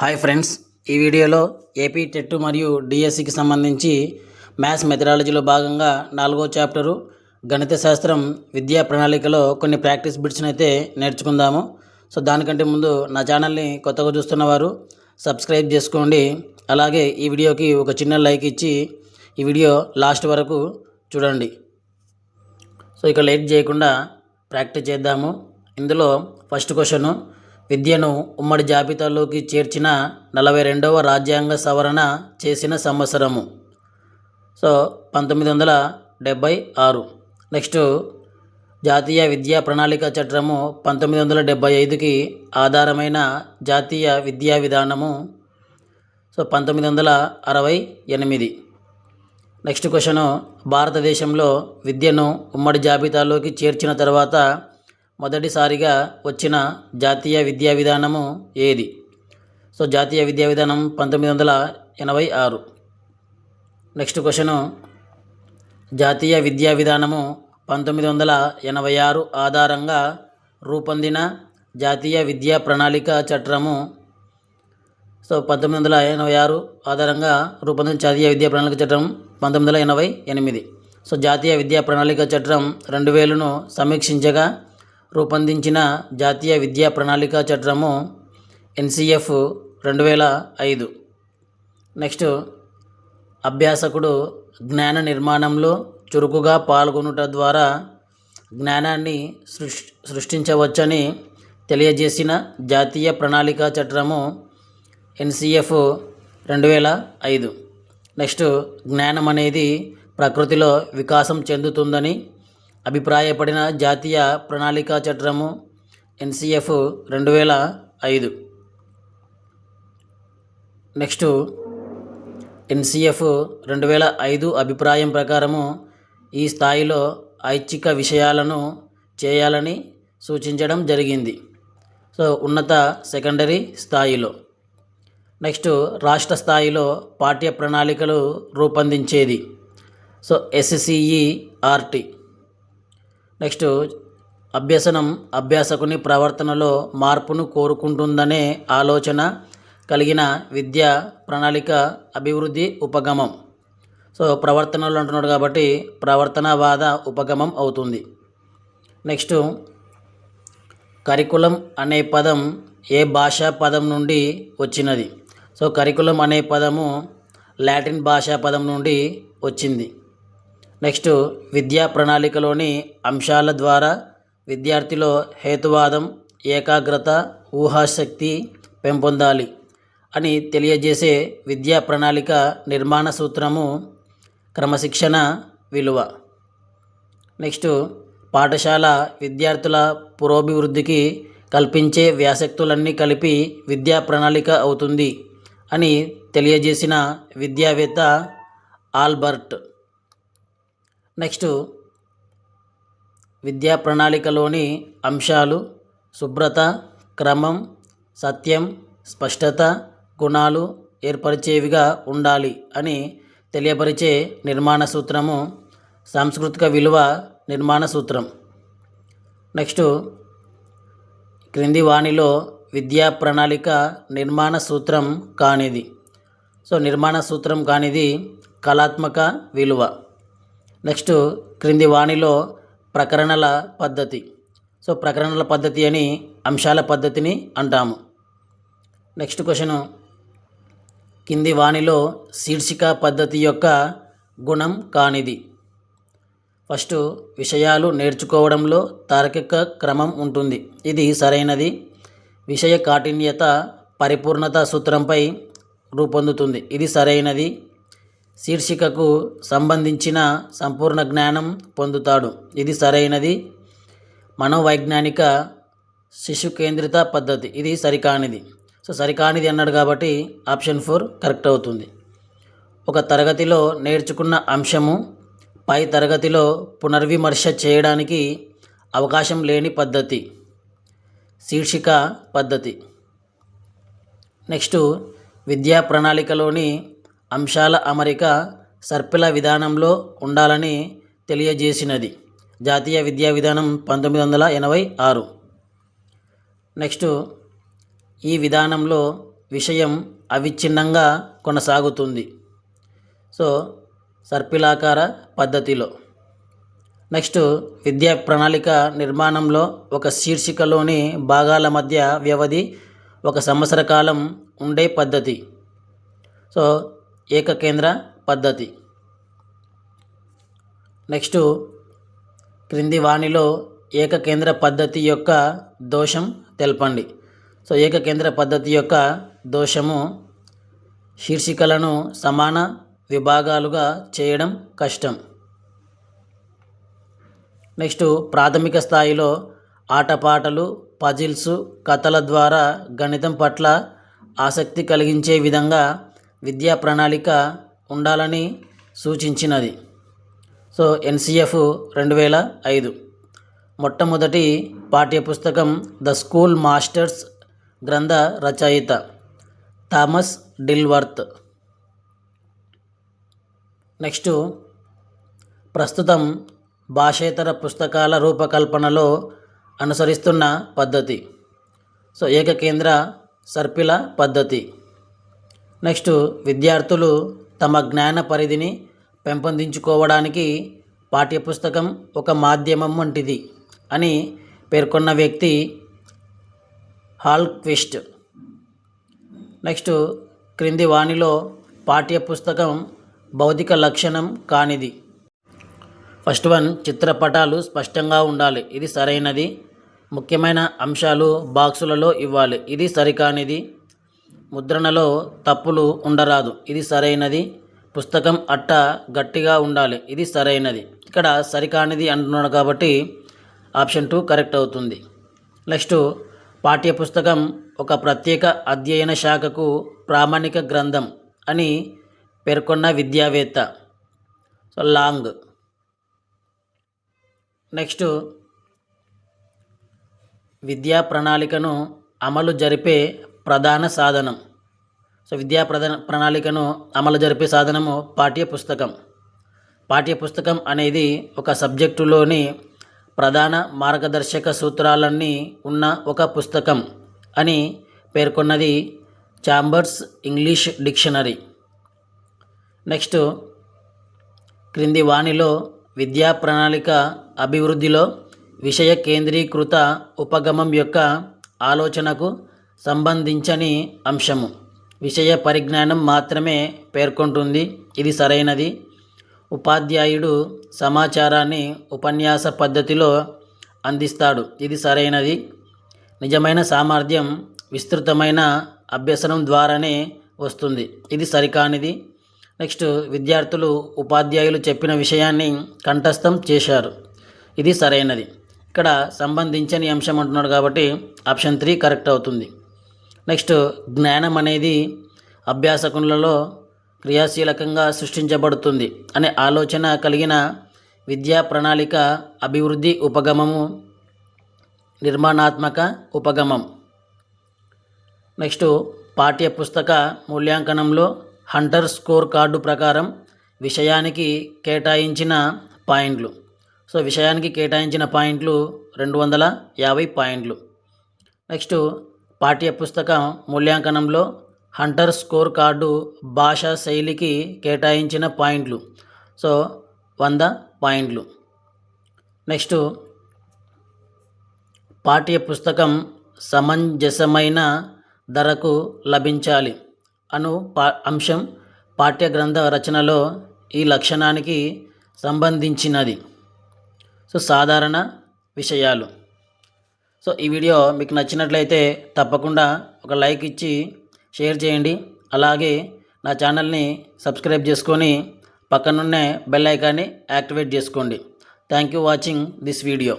Hi friends ఈ వీడియోలో AP TET మరియు డిఎస్సికి సంబంధించి మ్యాథ్స్ మెథడాలజీలో భాగంగా నాలుగో చాప్టరు గణిత శాస్త్రం విద్యా ప్రణాళికలో కొన్ని ప్రాక్టీస్ బిట్స్ని అయితే నేర్చుకుందాము. సో దానికంటే ముందు నా ఛానల్ని కొత్తగా చూస్తున్నవారు సబ్స్క్రైబ్ చేసుకోండి. అలాగే ఈ వీడియోకి ఒక చిన్న లైక్ ఇచ్చి ఈ వీడియో లాస్ట్ వరకు చూడండి. సో ఇక లేట్ చేయకుండా ప్రాక్టీస్ చేద్దాము. ఇందులో ఫస్ట్ క్వశ్చను విద్యను ఉమ్మడి జాబితాలోకి చేర్చిన నలభై రెండవ రాజ్యాంగ సవరణ చేసిన సంవత్సరము. సో పంతొమ్మిది వందల డెబ్భై ఆరు. నెక్స్ట్ జాతీయ విద్యా ప్రణాళిక చట్టము పంతొమ్మిది వందల డెబ్భై ఐదుకి ఆధారమైన జాతీయ విద్యా విధానము. సో పంతొమ్మిది వందల అరవై ఎనిమిది. నెక్స్ట్ క్వశ్చను భారతదేశంలో విద్యను ఉమ్మడి జాబితాలోకి చేర్చిన తర్వాత మొదటిసారిగా వచ్చిన జాతీయ విద్యా విధానము ఏది? సో జాతీయ విద్యా విధానం పంతొమ్మిది వందల ఎనభై ఆరు. Next question. జాతీయ విద్యా విధానము పంతొమ్మిది వందల ఎనభై ఆరు ఆధారంగా రూపొందిన జాతీయ విద్యా ప్రణాళిక చట్టము. సో పంతొమ్మిది వందల ఎనభై ఆరు ఆధారంగా రూపొందిన జాతీయ విద్యా ప్రణాళిక చట్టం పంతొమ్మిది వందల ఎనభై ఎనిమిది. సో జాతీయ విద్యా ప్రణాళిక చట్టం రెండు వేలను సమీక్షించగా రూపొందించిన జాతీయ విద్యా ప్రణాళిక చట్టము ఎన్సిఎఫ్ రెండు వేల ఐదు. నెక్స్ట్ అభ్యాసకుడు జ్ఞాన నిర్మాణంలో చురుకుగా పాల్గొనుట ద్వారా జ్ఞానాన్ని సృష్ సృష్టించవచ్చని తెలియజేసిన జాతీయ ప్రణాళిక చట్టము ఎన్సిఎఫ్ రెండు వేల ఐదు. నెక్స్ట్ జ్ఞానం అనేది ప్రకృతిలో వికాసం చెందుతుందని అభిప్రాయపడిన జాతీయ ప్రణాళిక చట్టము ఎన్సిఎఫ్ రెండు వేల ఐదు. నెక్స్ట్ ఎన్సిఎఫ్ రెండు వేల ఐదు అభిప్రాయం ప్రకారము ఈ స్థాయిలో ఐచ్ఛిక విషయాలను చేయాలని సూచించడం జరిగింది. సో ఉన్నత సెకండరీ స్థాయిలో. నెక్స్ట్ రాష్ట్ర స్థాయిలో పాఠ్య ప్రణాళికలు రూపొందించేది. So SCERT. నెక్స్ట్ అభ్యసనం అభ్యాసకుని ప్రవర్తనలో మార్పును కోరుకుంటుందనే ఆలోచన కలిగిన విద్యా ప్రణాళిక అభివృద్ధి ఉపగమం. సో ప్రవర్తనలు అంటున్నాడు కాబట్టి ప్రవర్తనవాద ఉపగమం అవుతుంది. నెక్స్ట్ కరికులం అనే పదం ఏ భాషా పదం నుండి వచ్చినది? సో కరికులం అనే పదము లాటిన్ భాషా పదం నుండి వచ్చింది. నెక్స్ట్ విద్యా ప్రణాళికలోని అంశాల ద్వారా విద్యార్థిలో హేతువాదం ఏకాగ్రత ఊహాశక్తి పెంపొందాలి అని తెలియజేసే విద్యా ప్రణాళిక నిర్మాణ సూత్రము క్రమశిక్షణ విలువ. నెక్స్ట్ పాఠశాల విద్యార్థుల పురోభివృద్ధికి కల్పించే వ్యాసక్తులన్నీ కలిపి విద్యా ప్రణాళిక అవుతుంది అని తెలియజేసిన విద్యావేత్త ఆల్బర్ట్ నెక్స్ట్ విద్యా ప్రణాళికలోని అంశాలు శుభ్రత క్రమం సత్యం స్పష్టత గుణాలు ఏర్పరిచేవిగా ఉండాలి అని తెలియపరిచే నిర్మాణ సూత్రము సాంస్కృతిక విలువ నిర్మాణ సూత్రం. నెక్స్ట్ క్రింది వాణిలో విద్యా ప్రణాళిక నిర్మాణ సూత్రం కానిది. సో నిర్మాణ సూత్రం కానిది కళాత్మక విలువ. నెక్స్ట్ క్రింది వాణిలో ప్రకరణల పద్ధతి. సో ప్రకరణల పద్ధతి అని అంశాల పద్ధతిని అంటాము. Next question. కింది వాణిలో శీర్షిక పద్ధతి యొక్క గుణం కానిది. ఫస్ట్ విషయాలు నేర్చుకోవడంలో తార్కిక క్రమం ఉంటుంది. ఇది సరైనది. విషయ కాఠిన్యత పరిపూర్ణత సూత్రంపై రూపొందుతుంది. ఇది సరైనది. శీర్షికకు సంబంధించిన సంపూర్ణ జ్ఞానం పొందుతాడు. ఇది సరైనది. మనోవైజ్ఞానిక శిశు కేంద్రిత పద్ధతి. ఇది సరికానిది. సో సరికానిది అన్నాడు కాబట్టి ఆప్షన్ ఫోర్ కరెక్ట్ అవుతుంది. ఒక తరగతిలో నేర్చుకున్న అంశము పై తరగతిలో పునర్విమర్శ చేయడానికి అవకాశం లేని పద్ధతి. శీర్షిక పద్ధతి. నెక్స్ట్ విద్యా ప్రణాళికలోని అంశాల అమరిక సర్పిల విధానంలో ఉండాలని తెలియజేసినది. జాతీయ విద్యా విధానం పంతొమ్మిది వందల ఎనభై ఆరు. నెక్స్ట్ ఈ విధానంలో విషయం అవిచ్ఛిన్నంగా కొనసాగుతుంది. సో సర్పిలాకార పద్ధతిలో. నెక్స్ట్ విద్యా ప్రణాళిక నిర్మాణంలో ఒక శీర్షికలోని భాగాల మధ్య వ్యవధి ఒక సంవత్సర కాలం ఉండే పద్ధతి. సో ఏకకేంద్ర పద్ధతి. నెక్స్ట్ క్రింది వాణిలో ఏకకేంద్ర పద్ధతి యొక్క దోషం తెలపండి. సో ఏకకేంద్ర పద్ధతి యొక్క దోషము శీర్షికలను సమాన విభాగాలుగా చేయడం కష్టం. నెక్స్ట్ ప్రాథమిక స్థాయిలో ఆటపాటలు పజిల్స్ కథల ద్వారా గణితం పట్ల ఆసక్తి కలిగించే విధంగా విద్యా ప్రణాళిక ఉండాలని సూచించినది. సో ఎన్సిఎఫ్ రెండు వేల ఐదు. మొట్టమొదటి పాఠ్యపుస్తకం ద స్కూల్ మాస్టర్స్ గ్రంథ రచయిత థామస్ డిల్వర్త్. నెక్స్ట్ ప్రస్తుతం భాషేతర పుస్తకాల రూపకల్పనలో అనుసరిస్తున్న పద్ధతి. సో ఏకకేంద్ర సర్పిల పద్ధతి. నెక్స్ట్ విద్యార్థులు తమ జ్ఞాన పరిధిని పెంపొందించుకోవడానికి పాఠ్యపుస్తకం ఒక మాధ్యమం వంటిది అని పేర్కొన్న వ్యక్తి హాల్క్విస్ట్. నెక్స్ట్ క్రింది వాణిలో పాఠ్యపుస్తకం భౌతిక లక్షణం కానిది. ఫస్ట్ వన్ చిత్రపటాలు స్పష్టంగా ఉండాలి. ఇది సరైనది. ముఖ్యమైన అంశాలు బాక్సులలో ఇవ్వాలి. ఇది సరికానిది. ముద్రణలో తప్పులు ఉండరాదు. ఇది సరైనది. పుస్తకం అట్ట గట్టిగా ఉండాలి. ఇది సరైనది. ఇక్కడ సరికానిది అంటున్నాడు కాబట్టి ఆప్షన్ టూ కరెక్ట్ అవుతుంది. నెక్స్ట్ పాఠ్యపుస్తకం ఒక ప్రత్యేక అధ్యయన శాఖకు ప్రామాణిక గ్రంథం అని పేర్కొన్న విద్యావేత్త. So long. నెక్స్ట్ విద్యా ప్రణాళికను అమలు జరిపే ప్రధాన సాధనం. సో విద్యా ప్రధాన ప్రణాళికను అమలు జరిపే సాధనము పాఠ్య పుస్తకం పాఠ్య పుస్తకం అనేది ఒక సబ్జెక్టులోని ప్రధాన మార్గదర్శక సూత్రాలన్నీ ఉన్న ఒక పుస్తకం అని పేర్కొన్నది చాంబర్స్ ఇంగ్లీష్ డిక్షనరీ. నెక్స్ట్ క్రింది వాణిలో విద్యా ప్రణాళిక అభివృద్ధిలో విషయ కేంద్రీకృత ఉపగమం యొక్క ఆలోచనకు సంబంధించని అంశము. విషయ పరిజ్ఞానం మాత్రమే పేర్కొంటుంది. ఇది సరైనది. ఉపాధ్యాయుడు సమాచారాన్ని ఉపన్యాస పద్ధతిలో అందిస్తాడు. ఇది సరైనది. నిజమైన సామర్థ్యం విస్తృతమైన అభ్యసనం ద్వారానే వస్తుంది. ఇది సరికానిది. నెక్స్ట్ విద్యార్థులు ఉపాధ్యాయులు చెప్పిన విషయాన్ని కంఠస్థం చేశారు. ఇది సరైనది. ఇక్కడ సంబంధించని అంశం అంటున్నాడు కాబట్టి ఆప్షన్ త్రీ కరెక్ట్ అవుతుంది. నెక్స్ట్ జ్ఞానం అనేది అభ్యాసకులలో క్రియాశీలకంగా సృష్టించబడుతుంది అనే ఆలోచన కలిగిన విద్యా ప్రణాళిక అభివృద్ధి ఉపగమము నిర్మాణాత్మక ఉపగమం. నెక్స్ట్ పాఠ్య పుస్తక మూల్యాంకనంలో హంటర్ స్కోర్ కార్డు ప్రకారం విషయానికి కేటాయించిన పాయింట్లు. సో విషయానికి కేటాయించిన పాయింట్లు రెండు వందల యాభై పాయింట్లు. నెక్స్ట్ పాఠ్య పుస్తకం మూల్యాంకనంలో హంటర్ స్కోర్ కార్డు భాషా శైలికి కేటాయించిన పాయింట్లు. సో వంద పాయింట్లు. నెక్స్ట్ పాఠ్య పుస్తకం సమంజసమైన ధరకు లభించాలి అను పా అంశం పాఠ్య గ్రంథ రచనలో ఈ లక్షణానికి సంబంధించినది. సో సాధారణ విషయాలు. సో ఈ వీడియో మీకు నచ్చినట్లయితే తప్పకుండా ఒక లైక్ ఇచ్చి షేర్ చేయండి. అలాగే నా ఛానల్ని సబ్స్క్రైబ్ చేసుకొని పక్కనున్నే బెల్ ఐకాన్ని యాక్టివేట్ చేసుకోండి. Thank you watching this video.